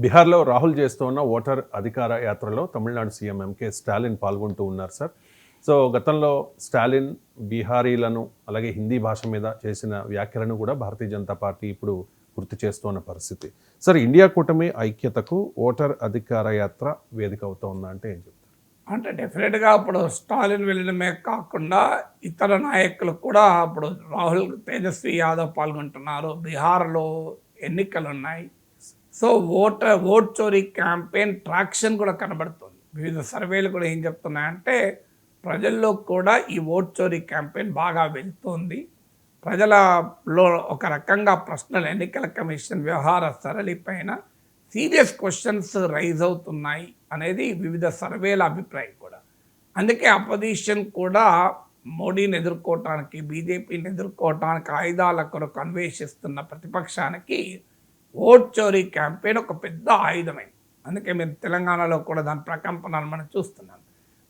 బీహార్లో రాహుల్ చేస్తున్న ఓటర్ అధికార యాత్రలో తమిళనాడు సీఎం ఎంకే స్టాలిన్ పాల్గొంటూ ఉన్నారు సార్. సో గతంలో స్టాలిన్ బీహారీలను అలాగే హిందీ భాష మీద చేసిన వ్యాఖ్యలను కూడా భారతీయ జనతా పార్టీ ఇప్పుడు గుర్తు చేస్తున్న పరిస్థితి. సార్ ఇండియా కూటమి ఐక్యతకు ఓటర్ అధికార యాత్ర వేదిక అవుతుందా అంటే ఏం చెప్తారు? అంటే డెఫినెట్గా అప్పుడు స్టాలిన్ వెళ్ళడమే కాకుండా ఇతర నాయకులు కూడా అప్పుడు రాహుల్ తేజస్వి యాదవ్ పాల్గొంటున్నారు. బీహార్లో ఎన్నికలు ఉన్నాయి సో ఓటర్ ఓట్ చోరీ క్యాంపెయిన్ ట్రాక్షన్ కూడా కనబడుతుంది. వివిధ సర్వేలు కూడా ఏం చెప్తున్నాయంటే ప్రజల్లో కూడా ఈ ఓట్ చోరీ క్యాంపెయిన్ బాగా వెళ్తుంది. ప్రజలలో ఒక రకంగా ప్రశ్నలు ఎన్నికల కమిషన్ వ్యవహార సరళి పైన సీరియస్ క్వశ్చన్స్ రైజ్ అవుతున్నాయి అనేది వివిధ సర్వేల అభిప్రాయం కూడా. అందుకే అపోజిషన్ కూడా మోడీని ఎదుర్కోవటానికి బీజేపీని ఎదుర్కోవటానికి ఆయుధాల కొరకు అన్వేషిస్తున్న ప్రతిపక్షానికి ఓట్ చోరీ క్యాంపెయిన్ ఒక పెద్ద ఆయుధమైంది అందుకే మీరు తెలంగాణలో కూడా దాని ప్రకంపనలు మనం చూస్తున్నాం.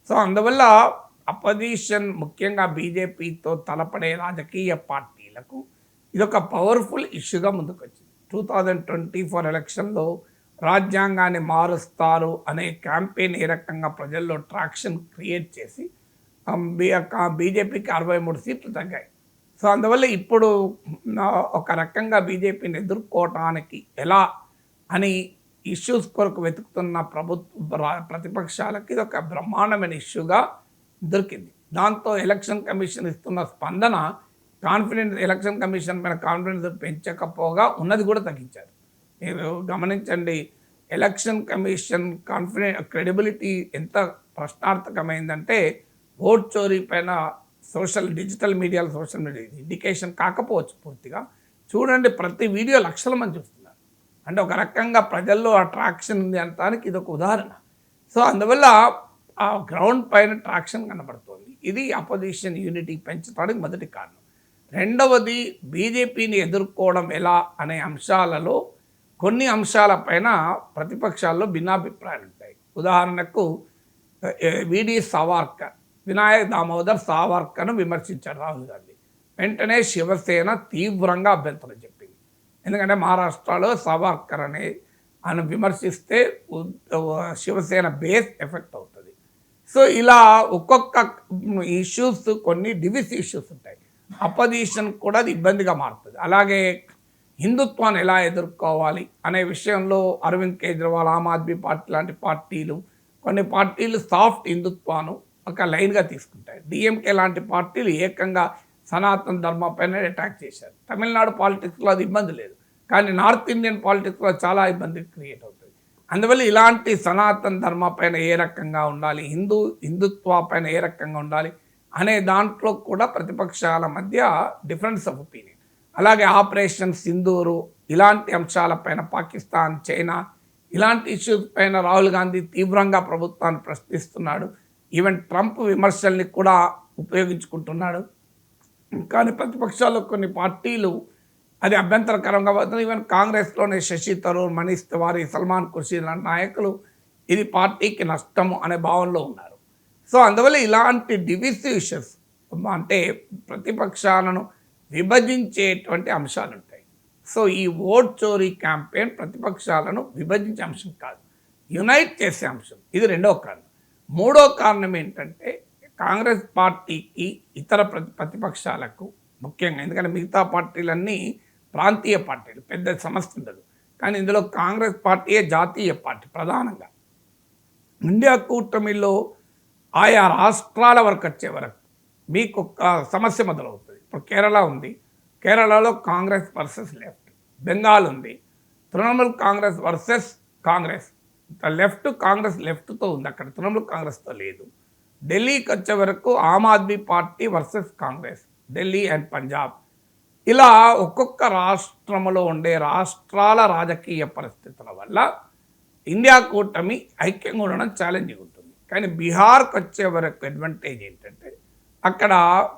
సో అందువల్ల అపోజిషన్ ముఖ్యంగా బీజేపీతో తలపడే రాజకీయ పార్టీలకు ఇది ఒక పవర్ఫుల్ ఇష్యూగా ముందుకొచ్చింది. టూ థౌజండ్ ట్వంటీ ఫోర్ ఎలక్షన్లో రాజ్యాంగాన్ని మారుస్తారు అనే క్యాంపెయిన్ ఏ రకంగా ప్రజల్లో ట్రాక్షన్ క్రియేట్ చేసి బీజేపీకి అరవై మూడు సీట్లు తగ్గాయి. సో అందువల్ల ఇప్పుడు నా- ఒక రకంగా బీజేపీని ఎదుర్కోవటానికి ఎలా అని ఇష్యూస్ కొరకు వెతుకుతున్న ప్రభుత్వ ప్రతిపక్షాలకి ఇది ఒక బ్రహ్మాండమైన ఇష్యూగా దొరికింది. దాంతో ఎలక్షన్ కమిషన్ ఇస్తున్న స్పందన కాన్ఫిడెన్స్ ఎలక్షన్ కమిషన్ పైన కాన్ఫిడెన్స్ పెంచకపోగా ఉన్నది కూడా తగ్గించారు. మీరు గమనించండి ఎలక్షన్ కమిషన్ కాన్ఫిడెంట్ క్రెడిబిలిటీ ఎంత ప్రశ్నార్థకమైందంటే ఓట్ చోరీ పైన సోషల్ డిజిటల్ మీడియాలో సోషల్ మీడియా ఇండికేషన్ కాకపోవచ్చు పూర్తిగా. చూడండి ప్రతి వీడియో లక్షల మంది చూస్తున్నారు. అంటే ఒక రకంగా ప్రజల్లో అట్రాక్షన్ ఉంది అనడానికి ఇది ఒక ఉదాహరణ. సో అందువల్ల ఆ గ్రౌండ్ పైన ట్రాక్షన్ కనబడుతుంది. ఇది అపోజిషన్ యూనిటీ పెంచడానికి మొదటి కారణం. రెండవది బీజేపీని ఎదుర్కోవడం ఎలా అనే అంశాలలో కొన్ని అంశాలపైన ప్రతిపక్షాల్లో భిన్నాభిప్రాయాలు ఉంటాయి ఉదాహరణకు విడి సవార్కర్. వినాయక్ దామోదర్ సావర్కర్ను విమర్శించారు రాహుల్ గాంధీ. వెంటనే శివసేన తీవ్రంగా అభ్యంతరం చెప్పింది. ఎందుకంటే మహారాష్ట్రలో సావర్కర్ అనే ఆయన విమర్శిస్తే శివసేన బేస్ ఎఫెక్ట్ అవుతుంది. సో ఇలా ఒక్కొక్క ఇష్యూస్ కొన్ని డివిస్ ఇష్యూస్ ఉంటాయి. అపోజిషన్ కూడా అది ఇబ్బందిగా మారుతుంది. అలాగే హిందుత్వాన్ని ఎలా ఎదుర్కోవాలి అనే విషయంలో అరవింద్ కేజ్రీవాల్ ఆమ్ ఆద్మీ పార్టీ లాంటి పార్టీలు కొన్ని పార్టీలు సాఫ్ట్ హిందుత్వాను ఒక లైన్గా తీసుకుంటాయి. డిఎంకే లాంటి పార్టీలు ఏకంగా సనాతన ధర్మ పైన అటాక్ చేశారు. తమిళనాడు పాలిటిక్స్లో అది ఇబ్బంది లేదు. కానీ నార్త్ ఇండియన్ పాలిటిక్స్లో చాలా ఇబ్బంది క్రియేట్ అవుతుంది. అందువల్ల ఇలాంటి సనాతన ధర్మ పైన ఏ రకంగా ఉండాలి? హిందూ హిందుత్వ పైన ఏ రకంగా ఉండాలి? అనే దాంట్లో కూడా ప్రతిపక్షాల మధ్య డిఫరెన్స్ ఆఫ్ ఒపీనియన్. అలాగే ఆపరేషన్ సింధూరు ఇలాంటి అంశాలపైన పాకిస్తాన్ చైనా ఇలాంటి ఇష్యూస్ పైన రాహుల్ గాంధీ తీవ్రంగా ప్రభుత్వాన్ని ప్రశ్నిస్తున్నాడు. ఈవెన్ ట్రంప్ విమర్శల్ని కూడా ఉపయోగించుకుంటున్నాడు. కానీ ప్రతిపక్షాల్లో కొన్ని పార్టీలు అది అభ్యంతరకరంగా పోతుంది ఈవెన్ కాంగ్రెస్లోనే శశి తరూర్ మనీష్ తివారీ సల్మాన్ ఖుర్షీద్ లాంటి నాయకులు ఇది పార్టీకి నష్టము అనే భావనలో ఉన్నారు. సో అందువల్ల ఇలాంటి డివిసివ్ ఇష్యూస్ అంటే ప్రతిపక్షాలను విభజించేటువంటి అంశాలు ఉంటాయి. సో ఈ ఓట్ చోరీ క్యాంపెయిన్ ప్రతిపక్షాలను విభజించే అంశం కాదు. యునైట్ చేసే అంశం. ఇది రెండవ కారణం. మూడో కారణం ఏంటంటే కాంగ్రెస్ పార్టీకి ఇతర ప్రతి ప్రతిపక్షాలకు ముఖ్యంగా ఎందుకంటే మిగతా పార్టీలన్నీ ప్రాంతీయ పార్టీలు పెద్ద సమస్య ఉండదు. కానీ ఇందులో కాంగ్రెస్ పార్టీయే జాతీయ పార్టీ ప్రధానంగా. ఇండియా కూటమిలో ఆయా రాష్ట్రాల వరకు వచ్చే వరకు మీకు ఒక సమస్య మొదలవుతుంది. ఇప్పుడు కేరళ ఉంది. కేరళలో కాంగ్రెస్ వర్సెస్ లెఫ్ట్. బెంగాల్ ఉంది. తృణమూల్ కాంగ్రెస్ వర్సెస్ కాంగ్రెస్. లెఫ్ట్ కాంగ్రెస్ లెఫ్ట్తో ఉంది. అక్కడ తృణమూల్ కాంగ్రెస్తో లేదు. ఢిల్లీకి వచ్చే వరకు Aam Aadmi party versus Congress Delhi and Punjab. ఇలా ఒక్కొక్క రాష్ట్రంలో ఉండే రాష్ట్రాల రాజకీయ పరిస్థితుల వల్ల ఇండియా కూటమి ఐక్యంగా ఉండడం ఛాలెంజింగ్ ఉంటుంది. కానీ బీహార్కి వచ్చే వరకు అడ్వాంటేజ్ ఏంటంటే అక్కడ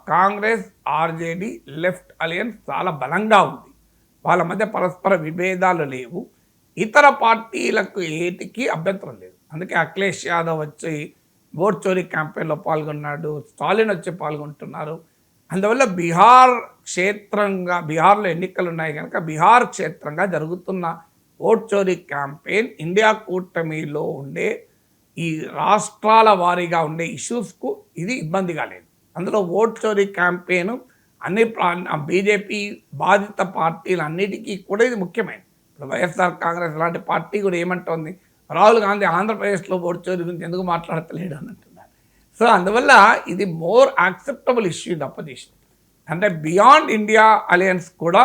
కాంగ్రెస్ ఆర్జేడీ లెఫ్ట్ అలయన్స్ చాలా బలంగా ఉంది. వాళ్ళ మధ్య పరస్పర విభేదాలు లేవు. ఇతర పార్టీలకు ఏటికి అభ్యంతరం లేదు. అందుకే అఖిలేష్ యాదవ్ వచ్చి ఓట్ చోరీ క్యాంపెయిన్లో పాల్గొన్నాడు స్టాలిన్ వచ్చి పాల్గొంటున్నారు. అందువల్ల బీహార్ క్షేత్రంగా బీహార్లో ఎన్నికలు ఉన్నాయి కనుక బీహార్ క్షేత్రంగా జరుగుతున్న ఓట్ చోరీ క్యాంపెయిన్ ఇండియా కూటమిలో ఉండే ఈ రాష్ట్రాల వారీగా ఉండే ఇష్యూస్కు ఇది ఇబ్బందిగా లేదు. అందులో ఓట్ చోరీ క్యాంపెయిన్ అన్ని బీజేపీ బాధిత పార్టీలన్నిటికీ కూడా ఇది ముఖ్యమైనది. ఇప్పుడు వైఎస్ఆర్ కాంగ్రెస్ లాంటి పార్టీ కూడా ఏమంటోంది? రాహుల్ గాంధీ ఆంధ్రప్రదేశ్లో ఓట్ చోరీ గురించి ఎందుకు మాట్లాడతలేడు అని అంటున్నారు సో అందువల్ల ఇది more acceptable issue in opposition. అంటే బియాండ్ ఇండియా అలయన్స్ కూడా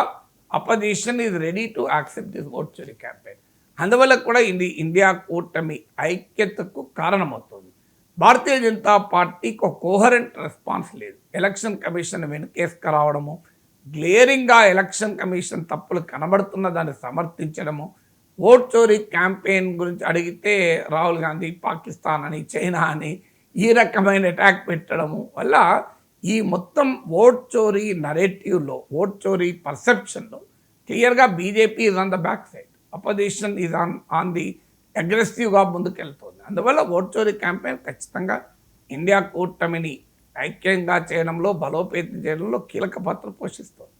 opposition is ready to accept this vote చోరీ క్యాంపెయిన్. అందువల్ల కూడా ఇది ఇండియా కూటమి ఐక్యతకు కారణమవుతుంది. భారతీయ జనతా పార్టీకి ఒక కోహరెంట్ రెస్పాన్స్ లేదు. ఎలక్షన్ కమిషన్ వెనుకేసుకురావడము గ్లేరింగ్గా ఎలక్షన్ కమిషన్ తప్పులు కనబడుతున్న దాన్ని సమర్థించడము ఓట్ చోరీ క్యాంపెయిన్ గురించి అడిగితే రాహుల్ గాంధీ పాకిస్తాన్ అని చైనా అని ఈ రకమైన అటాక్ పెట్టడము వల్ల ఈ మొత్తం ఓట్ చోరీ నరేటివ్లో ఓట్ చోరీ పర్సెప్షన్లో క్లియర్గా BJP is on the back side opposition is on on the అగ్రెసివ్గా ముందుకెళ్తుంది. అందువల్ల ఓట్ చోరీ క్యాంపెయిన్ ఖచ్చితంగా ఇండియా కూటమిని ఐక్యంగా చేయడంలో బలోపేతం చేయడంలో కీలక పాత్ర పోషిస్తుంది.